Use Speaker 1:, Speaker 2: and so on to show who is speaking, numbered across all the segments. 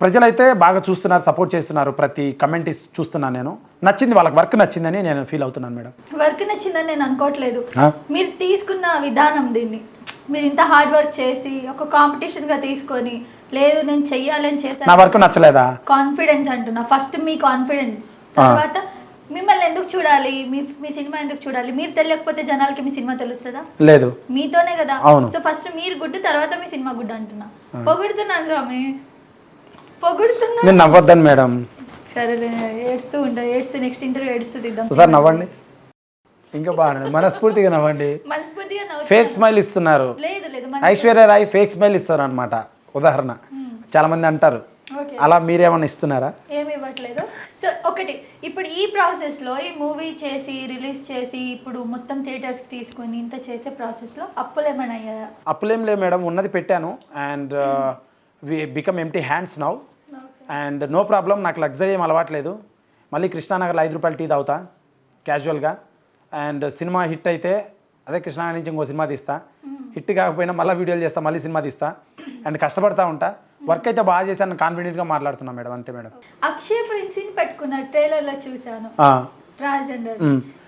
Speaker 1: ప్రజలైతే బాగా చూస్తున్నారు సపోర్ట్ చేస్తున్నారు ప్రతి కమెంట్ చూస్తున్నాను నేను. నచ్చింది వాళ్ళకి వర్క్ నచ్చిందని నేను ఫీల్ అవుతున్నాను మేడం.
Speaker 2: వర్క్ నచ్చిందని నేను అనుకోవట్లేదు? మీరు తీసుకున్న విధానం దీన్ని. మీరు ఇంత హార్డ్ వర్క్ చేసి ఒక కాంపిటీషన్గా తీసుకొని లేదు నేను చెయ్యాలని
Speaker 1: నా
Speaker 2: చేస్తాను
Speaker 1: వర్క్ నచ్చలేదా?
Speaker 2: కాన్ఫిడెన్స్ అంటున్నా. ఫస్ట్ మీ కాన్ఫిడెన్స్ తర్వాత మిమ్మల్ని ఎందుకు చూడాలి? మీ మీ సినిమా ఎందుకు చూడాలి? మీరు తెలియకపోతే జనాలకి మీ సినిమా తెలుస్తుందా?
Speaker 1: లేదు.
Speaker 2: మీతోనే కదా. సో ఫస్ట్ మీరు గుడ్డు తర్వాత మీ సినిమా గుడ్డు అంటున్నా. పొగుడుతున్నాను స్వామి. పొగుడుతున్నా
Speaker 1: నేను నవ్వొద్దని మేడం.
Speaker 2: సరేలే ఏడుస్తూ ఉంటా ఏడుస్తూ నెక్స్ట్ ఇంటర్వ్యూ ఏడుస్తూ తీద్దాం
Speaker 1: ఒకసారి నవ్వండి. ఇంకా బాగా మనస్ఫూర్తిగా నవ్వండి.
Speaker 2: మనస్ఫూర్తిగా నవ్వు
Speaker 1: ఫేక్ స్మైల్ ఇస్తున్నారు.
Speaker 2: లేదు లేదు మన
Speaker 1: ఐశ్వర్య రాయ్ ఫేక్ స్మైల్ ఇస్తారు అనమాట ఉదాహరణ. చాలా మంది అంటారు.
Speaker 2: ఓకే.
Speaker 1: అలా మీరేమన్నా ఇస్తున్నారా?
Speaker 2: ఏమి ఇవ్వట్లేదు. సో ఒకటి ఇప్పుడు ఈ ప్రాసెస్లో ఈ మూవీ చేసి రిలీజ్ చేసి ఇప్పుడు మొత్తం థియేటర్స్కి తీసుకొని ఇంత చేసే ప్రాసెస్లో అప్పులు ఏమైనా అయ్యాయా?
Speaker 1: అప్పులేం లేవు మేడం. ఉన్నది పెట్టాను. And we become empty hands now and no problem నాకు లగ్జరీ ఏం అలవాట్లేదు. మళ్ళీ కృష్ణానగర్లో ఐదు రూపాయలు టీ తాగుతా క్యాజువల్గా. అండ్ సినిమా హిట్ అయితే అదే కృష్ణానగర్ నుంచి ఇంకో సినిమా తీస్తా. హిట్ కాకపోయినా మళ్ళీ వీడియోలు చేస్తా మళ్ళీ సినిమా తీస్తా. అండ్ కష్టపడతా ఉంటా. వర్క్ అయితే బాగా చేశాను కాన్ఫిడెంట్గా మాట్లాడుతున్నా మేడం అంతే మేడం.
Speaker 2: అక్షయ్ ప్రిన్స్ని పెట్టుకున్న ట్రైలర్లో చూశాను.
Speaker 1: ఆ,
Speaker 2: ట్రాన్స్జెండర్.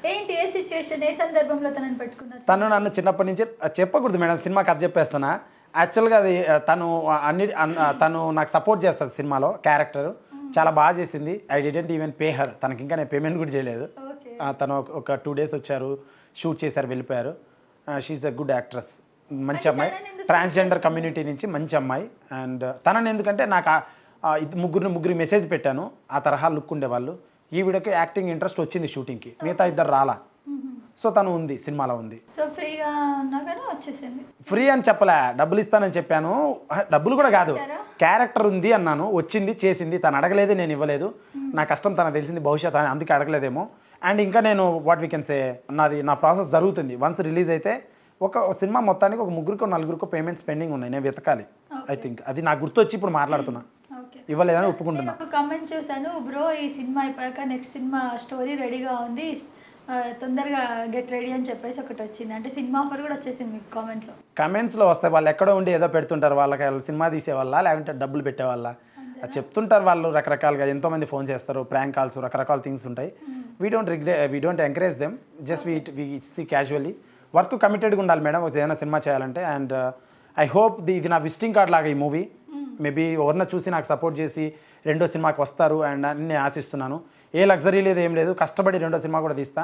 Speaker 2: ఏంటి ఏ సిచ్యువేషన్ ఏ సందర్భంలో తనని పెట్టుకున్నారు?
Speaker 1: తను నన్ను చిన్నప్పటి నుంచి చెప్పకూడదు మేడం సినిమా కథ చెప్పేస్తున్నా. యాక్చువల్గా అది తను అన్ని తను నాకు సపోర్ట్ చేస్తుంది సినిమాలో క్యారెక్టర్. చాలా బాగా చేసింది. I didn't even pay her. తనకి ఇంకా నేను పేమెంట్ కూడా చేయలేదు. తను ఒక- టూ డేస్ వచ్చారు షూట్ చేశారు వెళ్ళిపోయారు. షీఈ్ అ గుడ్ యాక్ట్రెస్ మంచి అమ్మాయి. ట్రాన్స్జెండర్ కమ్యూనిటీ నుంచి మంచి అమ్మాయి. అండ్ తనని ఎందుకంటే నాకు ముగ్గురు ముగ్గురు మెసేజ్ పెట్టాను. ఆ తరహా లుక్ ఉండేవాళ్ళు. ఈ వీడియోకి యాక్టింగ్ ఇంట్రెస్ట్ వచ్చింది షూటింగ్కి మిగతా ఇద్దరు రాలా. సో తను ఉంది సినిమాలో ఉంది.
Speaker 2: సో ఫ్రీగా వచ్చేసింది.
Speaker 1: ఫ్రీ అని చెప్పలే డబ్బులు ఇస్తానని చెప్పాను. డబ్బులు కూడా కాదు? క్యారెక్టర్ ఉంది అన్నాను వచ్చింది చేసింది తను అడగలేదు నేను ఇవ్వలేదు. నా కష్టం తనకు తెలిసింది భవిష్యత్ అందుకే అడగలేదేమో. అండ్ ఇంకా నేను వాట్ వీ కెన్ సే నాది నా ప్రాసెస్ జరుగుతుంది. వన్స్ రిలీజ్ అయితే ఒక సినిమా మొత్తానికి ఒక ముగ్గురికో నలుగురికో పేమెంట్స్ పెండింగ్ ఉన్నాయి. నేను వెతకాలి ఐ థింక్ అది నాకు గుర్తొచ్చి ఇప్పుడు మాట్లాడుతున్నా. ఇవ్వలేదని ఒప్పుకుంటున్నా.
Speaker 2: కమెంట్ చూసాను బ్రో ఈ సినిమా అయిపోయాక నెక్స్ట్ సినిమా స్టోరీ రెడీగా ఉంది. తొందరగా గెట్ రెడీ అని చెప్పేసి ఒకటి వచ్చింది. అంటే సినిమా ఆఫర్ కూడా వచ్చేసింది మీకు కామెంట్లో.
Speaker 1: కమెంట్స్లో వస్తాయి వాళ్ళు ఎక్కడో ఉండి ఏదో పెడుతుంటారు. వాళ్ళకి వాళ్ళు సినిమా తీసేవాళ్ళ? లేకుంటే డబ్బులు పెట్టేవాళ్ళ? అది చెప్తుంటారు వాళ్ళు రకరకాలుగా. ఎంతోమంది ఫోన్ చేస్తారు. ప్రాంక్ కాల్స్ రకరకాల థింగ్స్ ఉంటాయి. We don't regret we don't encourage them just we we see casually work కమిటెడ్గా ఉండాలి మేడం. ఒక ఏదైనా సినిమా చేయాలంటే. అండ్ ఐ హోప్ ది ఇది నా విజిటింగ్ కార్డ్ లాగా ఈ మూవీ మేబీ ఎవరిన చూసి నాకు సపోర్ట్ చేసి రెండో సినిమాకి వస్తారు. అండ్ నేను ఆశిస్తున్నాను. ఏ లగ్జరీ లేదు ఏం లేదు. కష్టపడి రెండో సినిమా కూడా తీస్తా.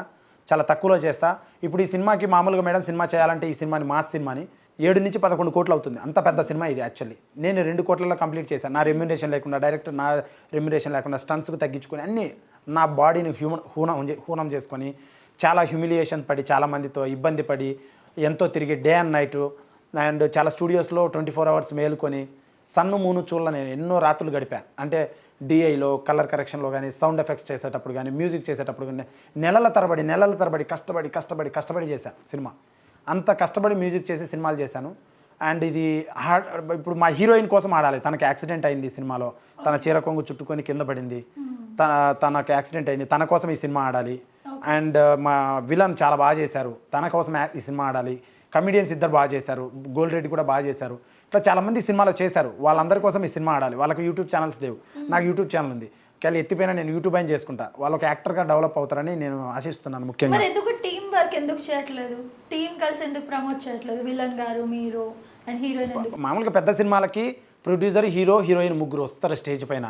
Speaker 1: చాలా తక్కువలో చేస్తా. ఇప్పుడు ఈ సినిమాకి మామూలుగా మేడం సినిమా చేయాలంటే ఈ సినిమాని మాస్ సినిమాని ఏడు నుంచి పదకొండు కోట్లు అవుతుంది. అంత పెద్ద సినిమా ఇది యాక్చువల్లీ. నేను రెండు కోట్లలో కంప్లీట్ చేశాను నా రెమ్యునేషన్ లేకుండా డైరెక్టర్ నా రెమ్యునేషన్ లేకుండా స్టన్స్కి తగ్గించుకొని అన్నీ నా బాడీని హ్యూమన్ హూనం హూనం చేసుకొని చాలా హ్యూమిలియేషన్ పడి చాలా మందితో ఇబ్బంది పడి ఎంతో తిరిగి డే అండ్ నైట్ అండ్ చాలా స్టూడియోస్లో ట్వంటీ ఫోర్ అవర్స్ మేలుకొని సన్ను మూను చూడల నేను. ఎన్నో రాత్రులు గడిపాను అంటే డిఐలో కలర్ కరెక్షన్లో కానీ సౌండ్ ఎఫెక్ట్స్ చేసేటప్పుడు కానీ మ్యూజిక్ చేసేటప్పుడు కానీ నెలల తరబడి నెలల తరబడి కష్టపడి కష్టపడి కష్టపడి చేశాను సినిమా. అంత కష్టపడి మ్యూజిక్ చేసి సినిమాలు చేశాను. అండ్ ఇది హార్డ్ ఇప్పుడు మా హీరోయిన్ కోసం ఆడాలి. తనకి యాక్సిడెంట్ అయింది సినిమాలో. తన చీర కొంగు చుట్టుకొని కింద పడింది. తన తనకు యాక్సిడెంట్ అయింది. తన కోసం ఈ సినిమా ఆడాలి. అండ్ మా విలన్ చాలా బాగా చేశారు. తన కోసం ఈ సినిమా ఆడాలి. కమిడియన్స్ ఇద్దరు బాగా చేశారు. గోల్డ్ రెడ్డి కూడా బాగా చేశారు. ఇట్లా చాలా మంది సినిమాలో చేశారు. వాళ్ళందరి కోసం ఈ సినిమా ఆడాలి. వాళ్ళకి యూట్యూబ్ ఛానల్స్ లేవు. నాకు యూట్యూబ్ ఛానల్ ఉంది. కానీ ఎత్తిపోయినా నేను యూట్యూబ్ అయిన చేసుకుంటా. వాళ్ళు ఒక యాక్టర్గా డెవలప్ అవుతారని నేను ఆశిస్తున్నాను ముఖ్యంగా.
Speaker 2: మరి ఎందుకు టీం వర్క్ ఎందుకు చేయట్లేదు? టీం కలిసి ఎందుకు ప్రమోట్ చేయట్లేదు? విలన్ గారు మీరు అండ్ హీరోయిన్ ఎందుకు?
Speaker 1: మామూలుగా పెద్ద సినిమాలకి ప్రొడ్యూసర్ హీరో హీరోయిన్ ముగ్గురు వస్తారు స్టేజ్ పైన.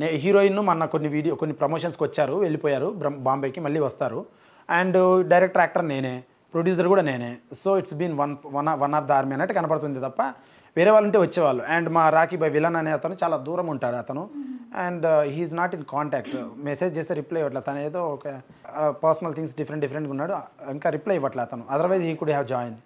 Speaker 1: నే హీరోయిన్ మొన్న కొన్ని వీడియో కొన్ని ప్రమోషన్స్కి వచ్చారు వెళ్ళిపోయారు బాంబేకి మళ్ళీ వస్తారు. అండ్ డైరెక్టర్ యాక్టర్ నేనే. ప్రొడ్యూసర్ కూడా నేనే. So it's been one one one of the army అన్నట్టు కనపడుతుంది తప్ప వేరే వాళ్ళు ఉంటే వచ్చేవాళ్ళు. అండ్ మా రాఖీ బై విలన్ అనే అతను చాలా దూరం ఉంటాడు అతను. And he's not in contact message చేస్తే రిప్లై ఇవ్వట్లే. తను ఏదో ఒక పర్సనల్ థింగ్స్ డిఫరెంట్ డిఫరెంట్గా ఉన్నాడు. ఇంకా రిప్లై ఇవ్వట్లే అతను. Otherwise he could have join